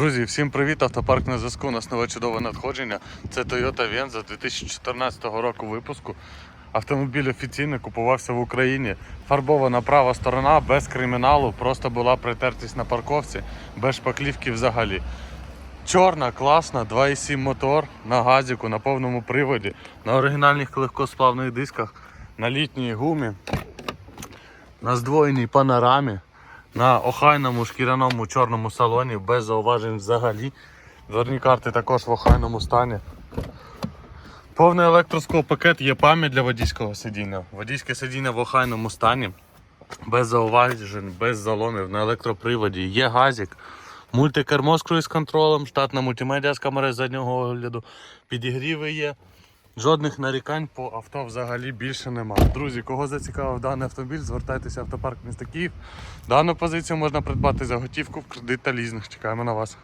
Друзі, всім привіт! Автопарк на зв'язку. У нас нове чудове надходження. Це Toyota Venza 2014 року випуску. Автомобіль офіційно купувався в Україні. Фарбована права сторона без криміналу, просто була притертість на парковці, без шпаклівки взагалі. Чорна, класна, 2,7 мотор на газіку, на повному приводі, на оригінальних легкосплавних дисках, на літній гумі, на здвоєній панорамі, на охайному шкіряному чорному салоні, без зауважень взагалі. Дверні карти також в охайному стані. Повний електросклопакет є пам'ять для водійського сидіння. Водійське сидіння в охайному стані, без зауважень, без заломів на електроприводі. Є газік, мультикермо з круїз-контролем, штатна мультимедіа з камери заднього огляду, підігріви є. Жодних нарікань по авто взагалі більше нема. Друзі, кого зацікавив даний автомобіль, звертайтеся в автопарк міста Київ. Дану позицію можна придбати за готівку в кредит та лізинг. Чекаємо на вас.